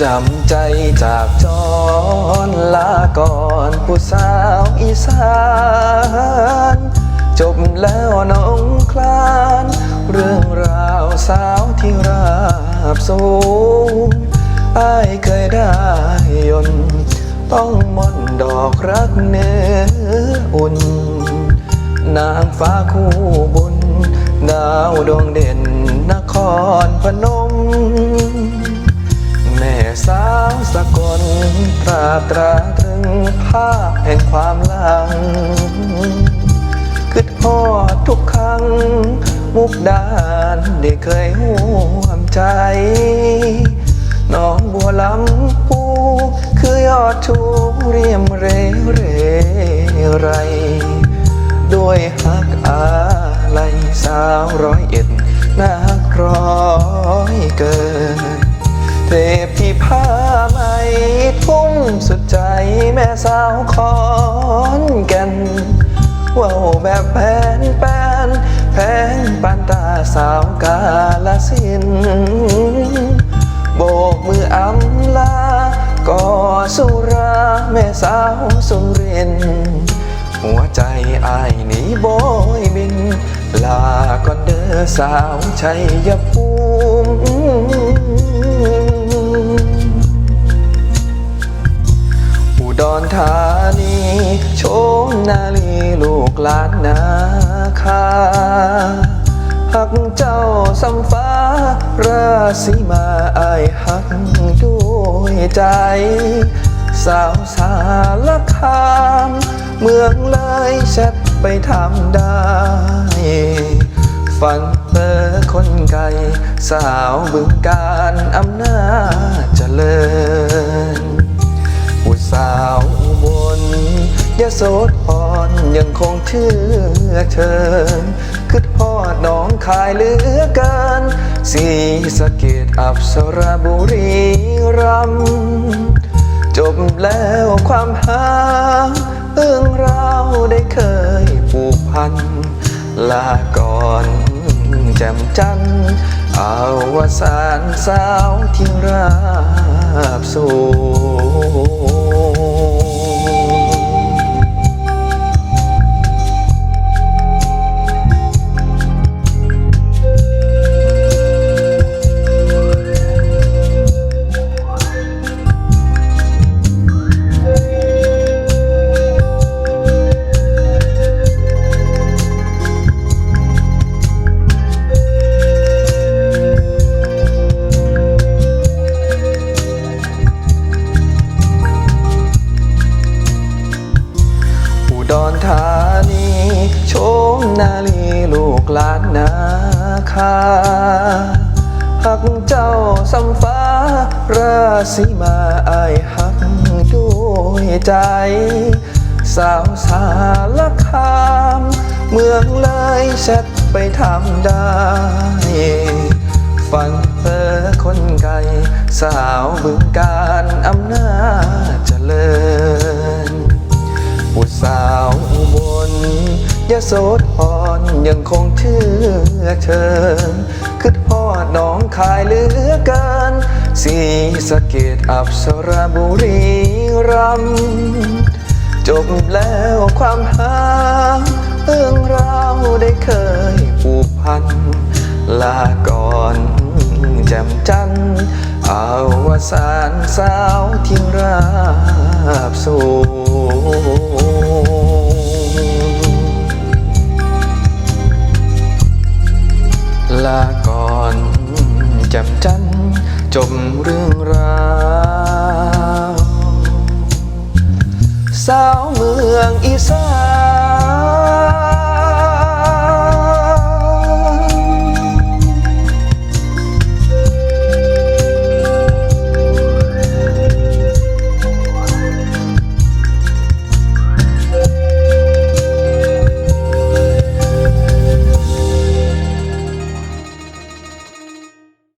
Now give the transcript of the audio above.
จำใจจากจรลาก่อนผู้สาวอีสาน จบแล้วน้องคลาน เรื่องราวสาวที่ราบสูงอายเคยได้ยนต้องมนดอกรักเนื้ออุ่น นางฟ้าคู่บุญ ดาวดวงเด่นนครพนม ตราตราตรึงภาพแห่งความหลังคิดฮอดทุกครั้ง มุกดานได้เคยห่วมใจ น้องบัวลำพูคือยอดชูเรียมเรเรไร ด้วยฮักอะไรสาวร้อยเอ็ดนักร้อยเกินเทพ ทุ่มสุดใจแม่สาวขอนกันว้าแบบแผนแปนแผนปานตาสาวกาลสิน โบกมืออำลาก่อสุราแม่สาวสุริน หัวใจอายหนีโบยบิน ลาก่อนเด้อสาวชัยภูมิ ธานีโชมนาลีลูกหลานนาคาหักเจ้าสำฟ้า ราศีมาอายหักด้วยใจ สาวสารคาม เมืองเลยแชทไปทำได้ฟังเธอคนไกลสาวบึงการอำนาจเจริญ ยโสธรยังคงเชื่อเชิญคือพ่อดน้องคายเหลือเกินสีสะเกดอับสระบุรีรัมจบแล้วความหาเรื่องราได้เคยผูกพัน ลาก่อนแจ่มจันทร์เอาวสานสาวที่ราบสูง ดรธานีโชมนาลีลูกหลานนาคาหักเจ้าสำฟ้า ราศีมาอายหักด้วยใจ สาวสารคาม เมืองเลยแชทไปทำได้ฟังเธอคนไกล สาวบึงการอำนาจเจริญ ยโสธรยังคงเชื่อเชิญคือพอดน้องคายเหลือเกินสีสะเกดอับสระบุรีรัมจบแล้วความหาเรื่องราวได้เคยผูกพัน ลาก่อนแจ่มจันเอาวสานสาวที่ราบสูง จบเรื่องราวสาวเมืองอีสาน